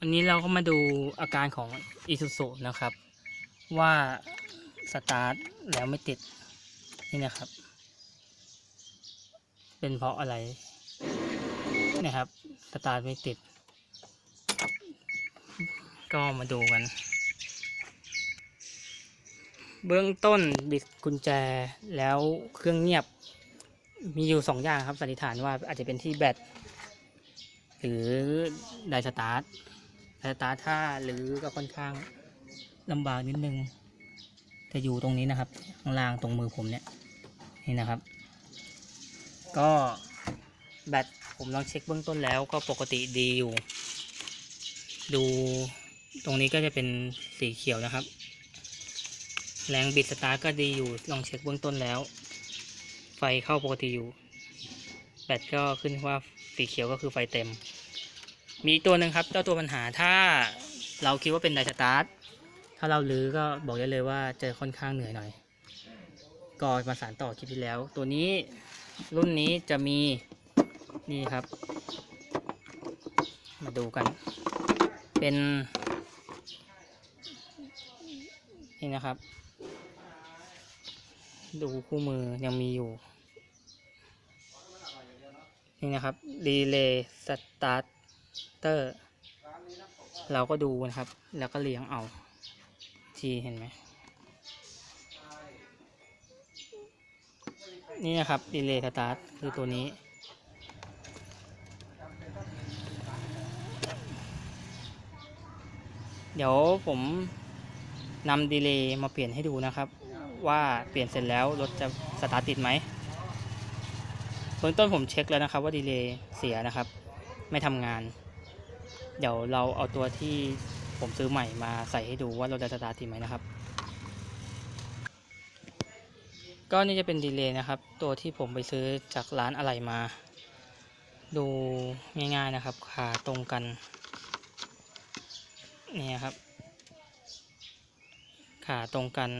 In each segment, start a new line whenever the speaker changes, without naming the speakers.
วันนี้เราก็มาดูอาการของ i s u z u นะครับ ว่าสตาร์ทแล้วไม่ติดนี่นะครับ เป็นเพราะอะไรนะครับ สตาร์ทไม่ติด ก็มาดูกัน เบื้องต้นบิดกุญแจแล้วเครื่องเงียบมีอยู่สองอย่างครับสันนิษฐานว่าอาจจะเป็นที่แบตหรือไดสตาร์ท ไดสตาร์ทถ้าหรือก็ค่อนข้างลำบากนิดนึงจะอยู่ตรงนี้นะครับข้างล่างตรงมือผมเนี่ยนี่นะครับ ก็แบตผมลองเช็คเบื้องต้นแล้วก็ปกติดีอยู่ ดูตรงนี้ก็จะเป็นสีเขียวนะครับ แรงบิดสตาร์ก็ดีอยู่ลองเช็คเบื้องต้นแล้ว ไฟเข้าปกติอยู่ แบตก็ขึ้นว่าสีเขียวก็คือไฟเต็ม มีตัวหนึ่งครับเจ้าตัวปัญหาถ้าเราคิดว่าเป็นไดสตาร์ทถ้าเราลื้อก็บอกได้เลยว่าจะค่อนข้างเหนื่อยหน่อยก็มาสานต่อคลิปที่แล้ว ตัวนี้รุ่นนี้จะมีนี่ครับ มาดูกัน เป็น นี่นะครับ ดูคู่มือยังมีอยู่ นี่นะครับดีเลย์สตาร์ เตอร์ เราก็ดูนะครับ แล้วก็เลี้ยงเอาทีเห็นไหมนี่นะครับดีเลย์สตาร์ทคือตัวนี้ เดี๋ยวผมนำดีเลย์มาเปลี่ยนให้ดูนะครับ ว่าเปลี่ยนเสร็จแล้วรถจะสตาร์ทติดไหมเบื้องต้นผมเช็คแล้วนะครับว่าดีเลย์เสียนะครับ ไม่ทำงาน เดี๋ยวเราเอาตัวที่ผมซื้อใหม่มาใส่ให้ดูว่ารถจะสตาร์ทติดไหมนะครับ ก็นี่จะเป็นดีเลย์นะครับ ตัวที่ผมไปซื้อจากร้านอะไหล่มา ดูง่ายๆนะครับขาตรงกันนี่ครับ ขาตรงกัน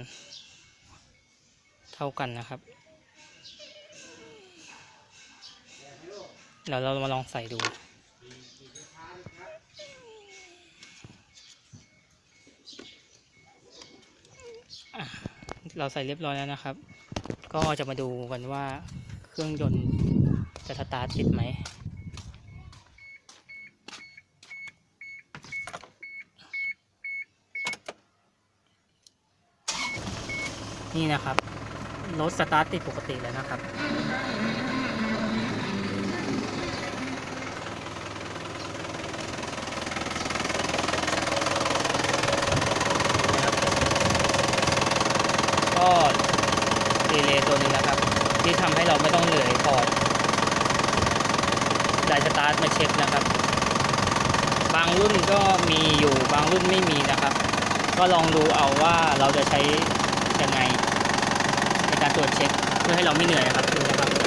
เท่ากันนะครับเดี๋ยวเรามาลองใส่ดู เราใส่เรียบร้อยแล้วนะครับ ก็จะมาดูกันว่าเครื่องยนต์จะสตาร์ทติดไหมนี่นะครับ รถสตาร์ทติดปกติแล้วนะครับ ที่ทำให้เราไม่ต้องเหนื่อยพอดไดสตาร์ทมาเช็คนะครับ บางรุ่นก็มีอยู่บางรุ่นไม่มีนะครับ ก็ลองดูเอาว่าเราจะใช้ยังไงในการตรวจเช็คเพื่อให้เราไม่เหนื่อยนะครับดูนะครับ